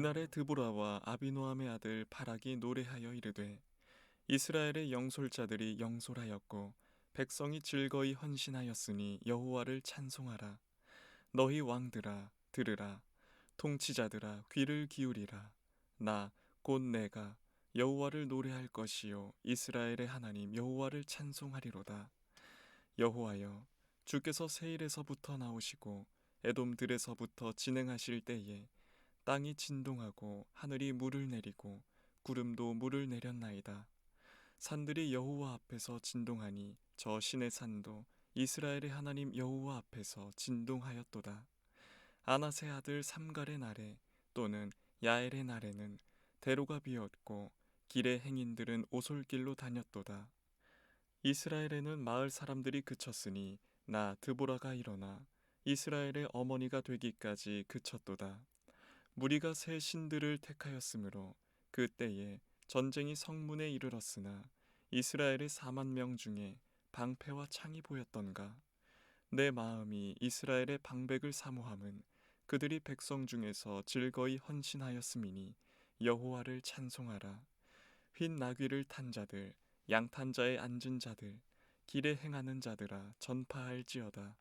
이날에 드보라와 아비노함의 아들 바락이 노래하여 이르되 이스라엘의 영솔자들이 영솔하였고 백성이 즐거이 헌신하였으니 여호와를 찬송하라. 너희 왕들아 들으라. 통치자들아 귀를 기울이라. 나 곧 내가 여호와를 노래할 것이요. 이스라엘의 하나님 여호와를 찬송하리로다. 여호와여 주께서 세일에서부터 나오시고 에돔들에서부터 진행하실 때에 땅이 진동하고 하늘이 물을 내리고 구름도 물을 내렸나이다 산들이 여호와 앞에서 진동하니 저 신의 산도 이스라엘의 하나님 여호와 앞에서 진동하였도다 아나세 아들 삼갈의 날에 또는 야엘의 날에는 대로가 비었고 길의 행인들은 오솔길로 다녔도다. 이스라엘에는 마을 사람들이 그쳤으니 나 드보라가 일어나 이스라엘의 어머니가 되기까지 그쳤도다. 무리가 새 신들을 택하였으므로 그 때에 전쟁이 성문에 이르렀으나 이스라엘의 4만 명 중에 방패와 창이 보였던가. 내 마음이 이스라엘의 방백을 사모함은 그들이 백성 중에서 즐거이 헌신하였음이니 여호와를 찬송하라. 흰 나귀를 탄 자들 양탄 자에 앉은 자들 길에 행하는 자들아 전파할지어다.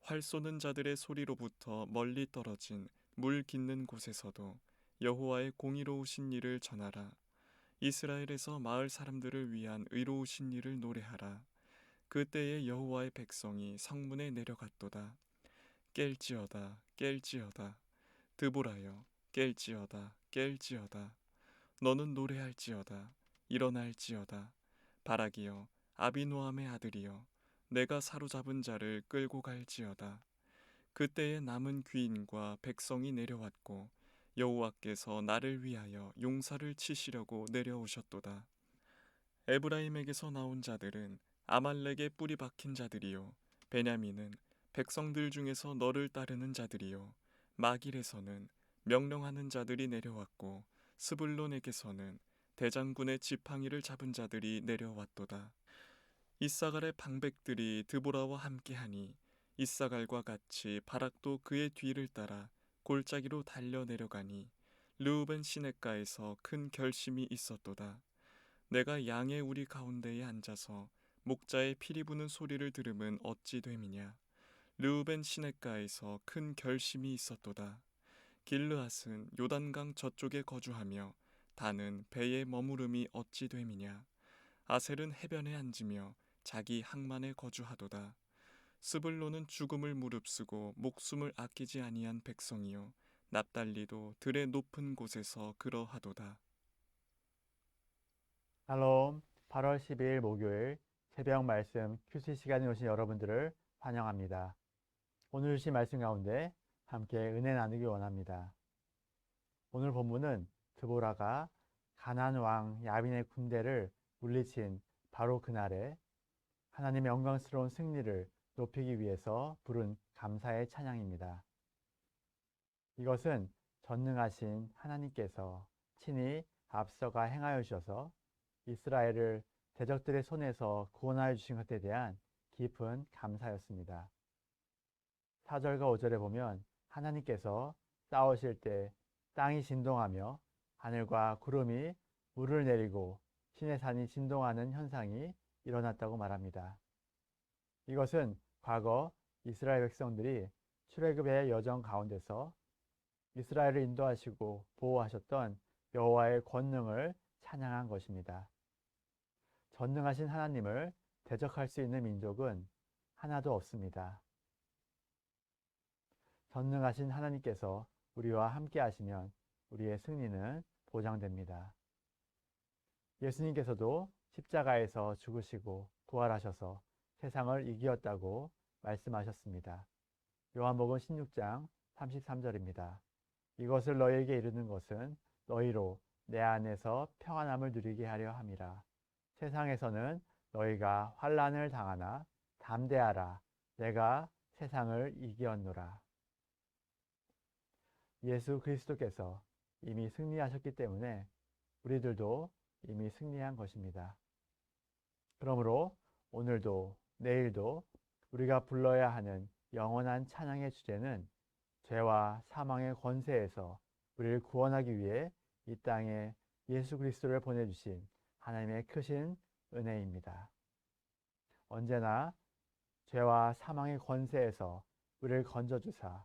활 쏘는 자들의 소리로부터 멀리 떨어진 물 깃는 곳에서도 여호와의 공의로우신 일을 전하라. 이스라엘에서 마을 사람들을 위한 의로우신 일을 노래하라. 그때에 여호와의 백성이 성문에 내려갔도다. 깰지어다 깰지어다. 드보라여 깰지어다 깰지어다. 너는 노래할지어다 일어날지어다. 바라기여 아비노함의 아들이여 내가 사로잡은 자를 끌고 갈지어다 그때에 남은 귀인과 백성이 내려왔고 여호와께서 나를 위하여 용사를 치시려고 내려오셨도다 에브라임에게서 나온 자들은 아말렉의 뿌리 박힌 자들이요 베냐민은 백성들 중에서 너를 따르는 자들이요 마길에서는 명령하는 자들이 내려왔고 스불론에게서는 대장군의 지팡이를 잡은 자들이 내려왔도다. 이사갈의 방백들이 드보라와 함께하니 이사갈과 같이 바락도 그의 뒤를 따라 골짜기로 달려 내려가니 르우벤 시냇가에서 큰 결심이 있었도다. 내가 양의 우리 가운데에 앉아서 목자의 피리 부는 소리를 들으면 어찌 됨이냐. 르우벤 시냇가에서 큰 결심이 있었도다. 길르앗은 요단강 저쪽에 거주하며 다는 배에 머무름이 어찌 됨이냐. 아셀은 해변에 앉으며 자기 항만에 거주하도다. 스불로는 죽음을 무릅쓰고 목숨을 아끼지 아니한 백성이요 납달리도 들의 높은 곳에서 그러하도다. 샬롬 8월 12일 목요일 새벽 말씀 큐시 시간에 오신 여러분들을 환영합니다. 오늘 주신 말씀 가운데 함께 은혜 나누기 원합니다. 오늘 본문은 드보라가 가난 왕 야빈의 군대를 물리친 바로 그날에 하나님의 영광스러운 승리를 높이기 위해서 부른 감사의 찬양입니다. 이것은 전능하신 하나님께서 친히 앞서가 행하여 주셔서 이스라엘을 대적들의 손에서 구원하여 주신 것에 대한 깊은 감사였습니다. 4절과 5절에 보면 하나님께서 싸우실 때 땅이 진동하며 하늘과 구름이 물을 내리고 신의 산이 진동하는 현상이 일어났다고 말합니다. 이것은 과거 이스라엘 백성들이 출애굽의 여정 가운데서 이스라엘을 인도하시고 보호하셨던 여호와의 권능을 찬양한 것입니다. 전능하신 하나님을 대적할 수 있는 민족은 하나도 없습니다. 전능하신 하나님께서 우리와 함께 하시면 우리의 승리는 보장됩니다. 예수님께서도 십자가에서 죽으시고 부활하셔서 세상을 이기었다고 말씀하셨습니다. 요한복음 16장 33절입니다. 이것을 너희에게 이르는 것은 너희로 내 안에서 평안함을 누리게 하려 함이라. 세상에서는 너희가 환란을 당하나 담대하라. 내가 세상을 이기었노라. 예수 그리스도께서 이미 승리하셨기 때문에 우리들도 이미 승리한 것입니다. 그러므로 오늘도 내일도 우리가 불러야 하는 영원한 찬양의 주제는 죄와 사망의 권세에서 우리를 구원하기 위해 이 땅에 예수 그리스도를 보내주신 하나님의 크신 은혜입니다. 언제나 죄와 사망의 권세에서 우리를 건져주사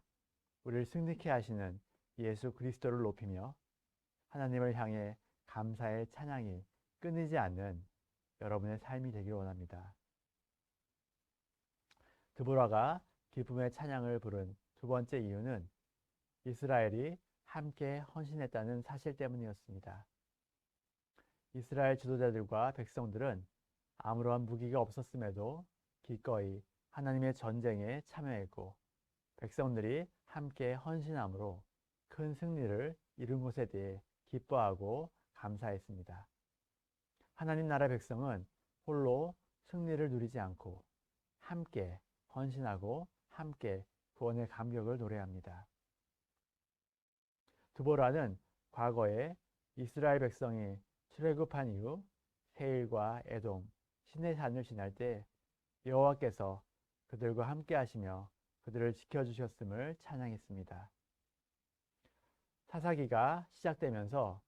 우리를 승리케 하시는 예수 그리스도를 높이며 하나님을 향해 감사의 찬양이 끊이지 않는 여러분의 삶이 되기를 원합니다. 드보라가 기쁨의 찬양을 부른 두 번째 이유는 이스라엘이 함께 헌신했다는 사실 때문이었습니다. 이스라엘 지도자들과 백성들은 아무런 무기가 없었음에도 기꺼이 하나님의 전쟁에 참여했고 백성들이 함께 헌신함으로 큰 승리를 이룬 것에 대해 기뻐하고 감사했습니다. 하나님 나라 백성은 홀로 승리를 누리지 않고 함께 헌신하고 함께 구원의 감격을 노래합니다. 드보라는 과거에 이스라엘 백성이 출애굽한 이후 세일과 에돔, 신의 산을 지날 때 여호와께서 그들과 함께 하시며 그들을 지켜주셨음을 찬양했습니다. 사사기가 시작되면서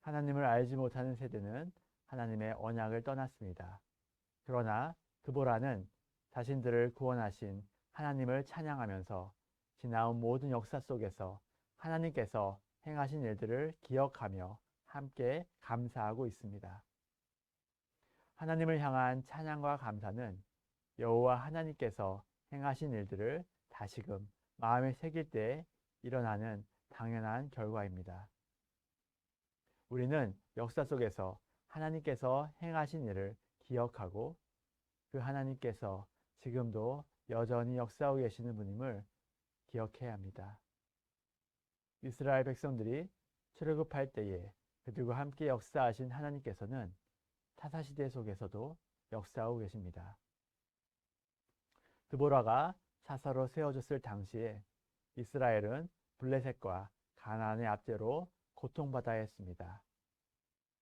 하나님을 알지 못하는 세대는 하나님의 언약을 떠났습니다. 그러나 드보라는 자신들을 구원하신 하나님을 찬양하면서 지나온 모든 역사 속에서 하나님께서 행하신 일들을 기억하며 함께 감사하고 있습니다. 하나님을 향한 찬양과 감사는 여호와 하나님께서 행하신 일들을 다시금 마음에 새길 때 일어나는 당연한 결과입니다. 우리는 역사 속에서 하나님께서 행하신 일을 기억하고 그 하나님께서 지금도 여전히 역사하고 계시는 분임을 기억해야 합니다. 이스라엘 백성들이 출애굽할 때에 그들과 함께 역사하신 하나님께서는 타사시대 속에서도 역사하고 계십니다. 드보라가 사사로 세워졌을 당시에 이스라엘은 블레셋과 가나안의 압제로 고통받아야 했습니다.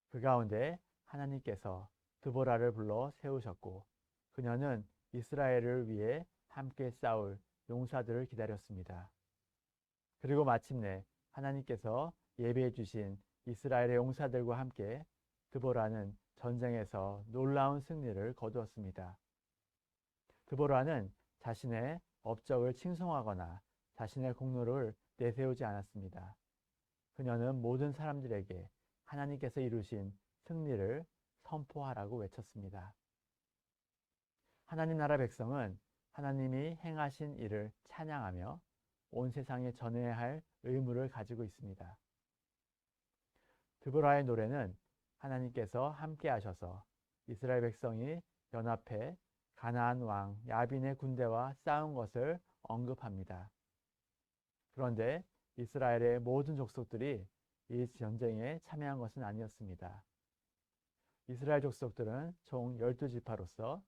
그 가운데 하나님께서 드보라를 불러 세우셨고 그녀는 이스라엘을 위해 함께 싸울 용사들을 기다렸습니다. 그리고 마침내 하나님께서 예배해 주신 이스라엘의 용사들과 함께 드보라는 전쟁에서 놀라운 승리를 거두었습니다. 드보라는 자신의 업적을 칭송하거나 자신의 공로를 내세우지 않았습니다. 그녀는 모든 사람들에게 하나님께서 이루신 승리를 선포하라고 외쳤습니다. 하나님 나라 백성은 하나님이 행하신 일을 찬양하며 온 세상에 전해야 할 의무를 가지고 있습니다. 드보라의 노래는 하나님께서 함께 하셔서 이스라엘 백성이 연합해 가나안 왕 야빈의 군대와 싸운 것을 언급합니다. 그런데 이스라엘의 모든 족속들이 이 전쟁에 참여한 것은 아니었습니다. 이스라엘 족속들은 총 12지파로서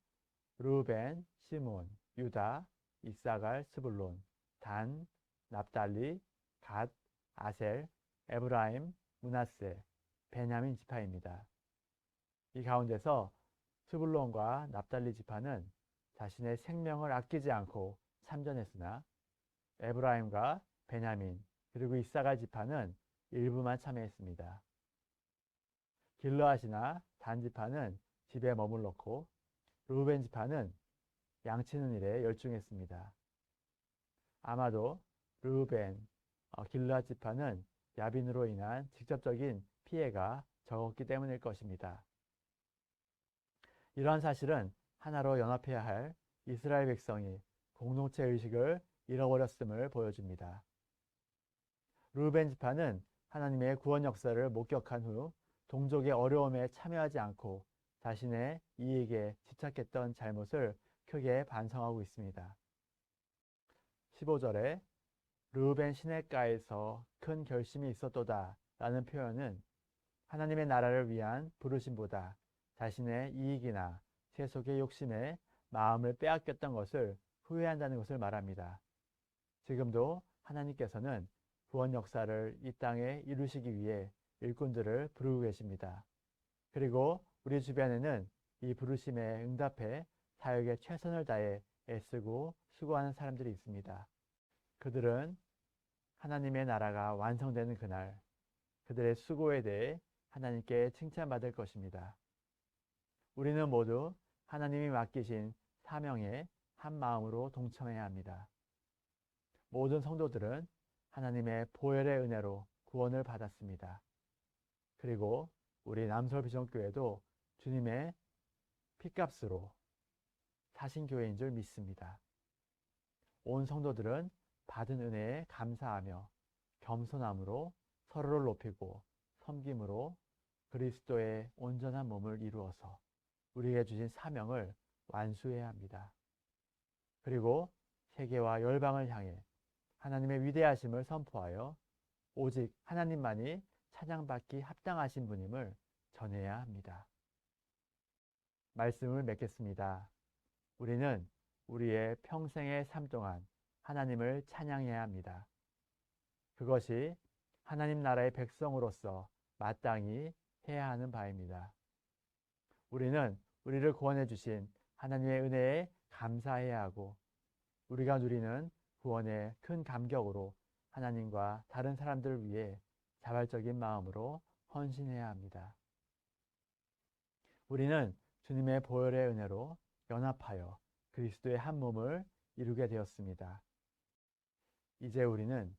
루벤, 시몬, 유다, 이사갈, 스불론, 단, 납달리, 갓, 아셀, 에브라임, 문하세, 베냐민 지파입니다. 이 가운데서 스불론과 납달리 지파는 자신의 생명을 아끼지 않고 참전했으나 에브라임과 베냐민 그리고 이사갈 지파는 일부만 참여했습니다. 길러앗이나 단 지파는 집에 머물렀고 루벤 지파는 양치는 일에 열중했습니다. 아마도 루벤, 어, 길라 지파는 야빈으로 인한 직접적인 피해가 적었기 때문일 것입니다. 이러한 사실은 하나로 연합해야 할 이스라엘 백성이 공동체 의식을 잃어버렸음을 보여줍니다. 루벤 지파는 하나님의 구원 역사를 목격한 후 동족의 어려움에 참여하지 않고 자신의 이익에 집착했던 잘못을 크게 반성하고 있습니다. 15절에 르벤 시내가에서 큰 결심이 있었도다 라는 표현은 하나님의 나라를 위한 부르심보다 자신의 이익이나 세속의 욕심에 마음을 빼앗겼던 것을 후회한다는 것을 말합니다. 지금도 하나님께서는 구원 역사를 이 땅에 이루시기 위해 일꾼들을 부르고 계십니다. 그리고 우리 주변에는 이 부르심에 응답해 사역에 최선을 다해 애쓰고 수고하는 사람들이 있습니다. 그들은 하나님의 나라가 완성되는 그날, 그들의 수고에 대해 하나님께 칭찬받을 것입니다. 우리는 모두 하나님이 맡기신 사명에 한 마음으로 동참해야 합니다. 모든 성도들은 하나님의 보혈의 은혜로 구원을 받았습니다. 그리고 우리 남설비전교회도 주님의 피값으로 사신 교회인 줄 믿습니다. 온 성도들은 받은 은혜에 감사하며 겸손함으로 서로를 높이고 섬김으로 그리스도의 온전한 몸을 이루어서 우리에게 주신 사명을 완수해야 합니다. 그리고 세계와 열방을 향해 하나님의 위대하심을 선포하여 오직 하나님만이 찬양받기 합당하신 분임을 전해야 합니다. 말씀을 맺겠습니다. 우리는 우리의 평생의 삶 동안 하나님을 찬양해야 합니다. 그것이 하나님 나라의 백성으로서 마땅히 해야 하는 바입니다. 우리는 우리를 구원해 주신 하나님의 은혜에 감사해야 하고 우리가 누리는 구원의 큰 감격으로 하나님과 다른 사람들을 위해 자발적인 마음으로 헌신해야 합니다. 우리는 주님의 보혈의 은혜로 연합하여 그리스도의 한 몸을 이루게 되었습니다. 이제 우리는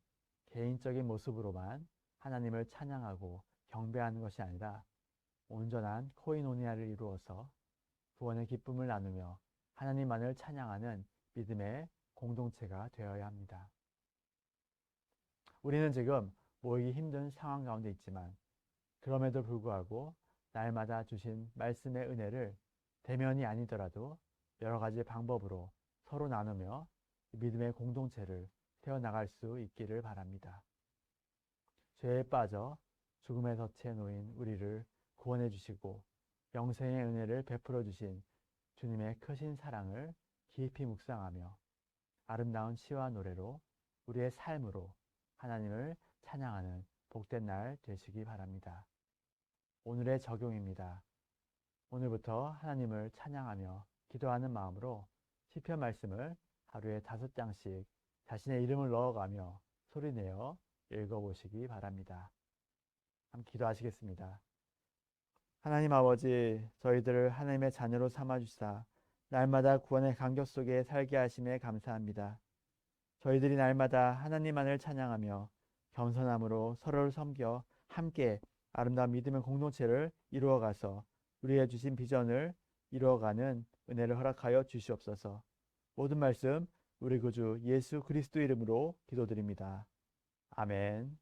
개인적인 모습으로만 하나님을 찬양하고 경배하는 것이 아니라 온전한 코이노니아를 이루어서 구원의 기쁨을 나누며 하나님만을 찬양하는 믿음의 공동체가 되어야 합니다. 우리는 지금 모이기 힘든 상황 가운데 있지만 그럼에도 불구하고 날마다 주신 말씀의 은혜를 대면이 아니더라도 여러 가지 방법으로 서로 나누며 믿음의 공동체를 세워나갈 수 있기를 바랍니다. 죄에 빠져 죽음의 덫에 놓인 우리를 구원해 주시고 영생의 은혜를 베풀어 주신 주님의 크신 사랑을 깊이 묵상하며 아름다운 시와 노래로 우리의 삶으로 하나님을 찬양하는 복된 날 되시기 바랍니다. 오늘의 적용입니다. 오늘부터 하나님을 찬양하며 기도하는 마음으로 시편 말씀을 하루에 다섯 장씩 자신의 이름을 넣어가며 소리내어 읽어보시기 바랍니다. 함께 기도하시겠습니다. 하나님 아버지, 저희들을 하나님의 자녀로 삼아주사 날마다 구원의 간격 속에 살게 하심에 감사합니다. 저희들이 날마다 하나님만을 찬양하며 겸손함으로 서로를 섬겨 함께 아름다운 믿음의 공동체를 이루어가서 우리의 주신 비전을 이루어가는 은혜를 허락하여 주시옵소서. 모든 말씀 우리 구주 예수 그리스도 이름으로 기도드립니다. 아멘.